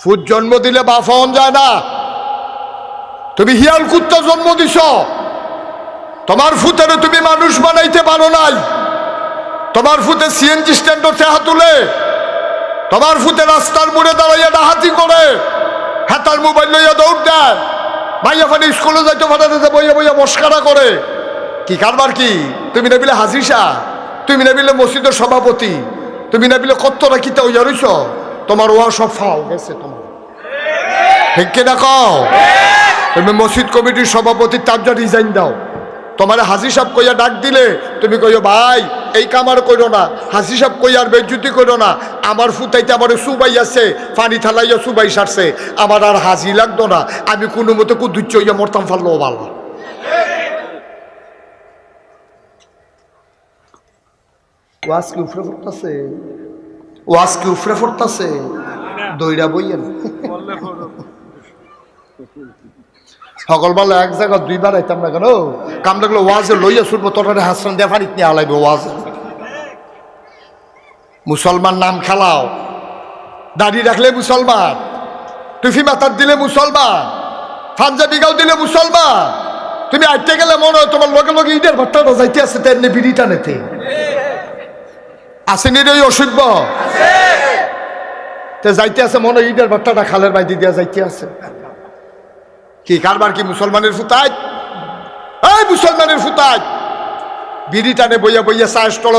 Foot জন্ম দিলে বাপ হন যায় না। তুমি হিয়াল কুত্তা জন্ম দিছ। তোমার ফুতেরে তুমি মানুষ বানাইতে পারো নাই। তোমার ফুতে সিএনজি স্ট্যান্ডও চেহা তুলে। তোমার ফুতে রাস্তার মোড়ে দাঁড়াইয়া ডাহাতি করে। হাতার মোবাইল লইয়া দৌড় দেয়। ভাইয়া ফানি স্কুলে যাইতে ফাটাতে বইয়া বইয়া মস্কারা করে। কি কারবার কি? তুমি না বিলে হাজিসা? তুমি না বিলে মসজিদের সভাপতি? তুমি না বিলে কত্তরা কিতা হইয়া রইছ? তোমার ওয়া সব ফাও, গেছে তোমার। ঠিক কিনা কও? তুমি মসজিদ কমিটির সভাপতির তাবজা রিজাইন দাও। তোমার হাজি সাহেব কইয়া ডাক দিলে, তুমি কইও, ভাই, এই কামার কইরো না। হাজি সাহেব কইয়ার বেজ্জুতি করো না। আমার ফুটাইতে আমার সুবাই আছে, পানি থালাইয়া সুবাই সারছে। আমার আর হাজি লাগতো না। আমি কোনো মতো কুদুচ্চ হইয়া মরতাম ফারলো ভালো ওয়াজ কি উফরে পড়তাছে ওয়াজ কি উফরে পড়তাছে দইরা বইয়েন। সকলবেলা এক জায়গা দুইবার আইতাম না কেন? কাম লাগল ওয়াজে লইয়া শুনব তোর হাসন দিয়ে ফানিত নিয়ে আলাইবে ওয়াজ। মুসলমান নাম খেলাও। দাড়ি রাখলে মুসলমান, টুফি মাথার দিলে মুসলমান, পাঞ্জাবি গাও দিলে মুসলমান। তুমি আইতে গেলে মনে হয় তোমার লগে লগে ইটের ভট্টাটা যাইতে আছে, তেমনি বিড়িটা নেতে আসেনি রে, অসভ্য। তে যাইতে আছে, মনে ইটের ভট্টাটা খালের বাইদি দিয়া যাইতে আছে। কি, কারবার কি মুসলমানের ফুতায়? এই মুসলমানের ফুতায়। বিড়ি টানে বইয়া বইয়া চাষ টল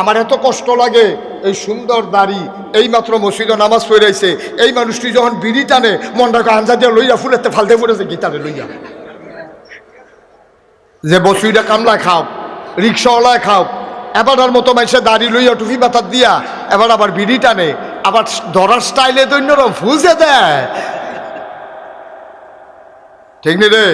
আমার এত কষ্ট লাগে, এই সুন্দর দাড়ি এই মাত্র মসজিদে নামাজ পড়াইছে, এই মানুষটি যখন বিড়ি টানে মনটাকে আঞ্জা দিয়ে লইয়া ফুলেতে ফালতে পড়েছে গীতারে লইয়া। যে বসুইটা কামলায় খাও, রিক্সাওয়ালায় খাও এবার মতো মাইসে দাড়ি লইয়া টুপি পাতার দিয়া এবার আবার বিড়ি টানে, আবার ধরার স্টাইলে তো অন্যরকম ফুজে দেয়। ঠিক নি রে?